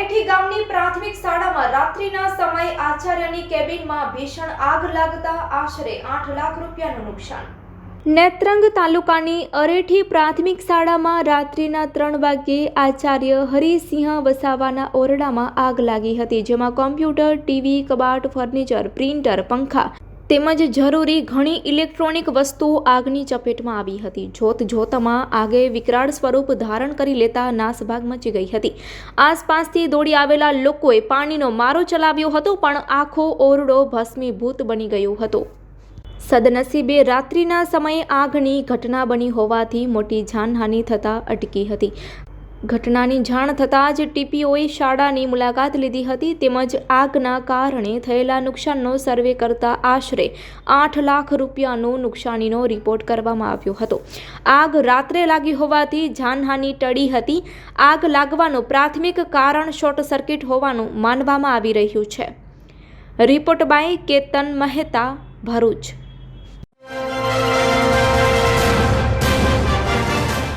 અમેઠી ગામની પ્રાથમિક શાળામાં રાત્રિના સમયે આચાર્યની કેબિનમાં ભીષણ આગ લાગતા આશરે આઠ લાખ રૂપિયાનું નુકસાન. નેત્રંગ તાલુકાની અરેઠી પ્રાથમિક શાળામાં રાત્રિના ત્રણ વાગ્યે આચાર્ય હરિસિંહ વસાવાના ઓરડામાં આગ લાગી હતી, જેમાં કોમ્પ્યુટર, ટીવી, કબાટ, ફર્નિચર, પ્રિન્ટર, પંખા તેમજ જરૂરી ઘણી ઇલેક્ટ્રોનિક વસ્તુઓ આગની ચપેટમાં આવી હતી. જોત જોતમાં આગે વિકરાળ સ્વરૂપ ધારણ કરી લેતા નાસભાગ મચી ગઈ હતી. આસપાસથી દોડી આવેલા લોકોએ પાણીનો મારો ચલાવ્યો હતો, પણ આખો ઓરડો ભસ્મીભૂત બની ગયો હતો. સદનસીબે રાત્રિના સમયે આગની ઘટના બની હોવાથી મોટી જાનહાનિ થતાં અટકી હતી. ઘટનાની જાણ થતાં જ ટીપીઓએ શાળાની મુલાકાત લીધી હતી તેમજ આગના કારણે થયેલા નુકસાનનો સર્વે કરતા આશરે આઠ લાખ રૂપિયાનું નુકસાનીનો રિપોર્ટ કરવામાં આવ્યો હતો. આગ રાત્રે લાગી હોવાથી જાનહાનિ ટળી હતી. આગ લાગવાનું પ્રાથમિક કારણ શોર્ટ સર્કિટ હોવાનું માનવામાં આવી રહ્યું છે. Report by Ketan Mehta, Bharuch.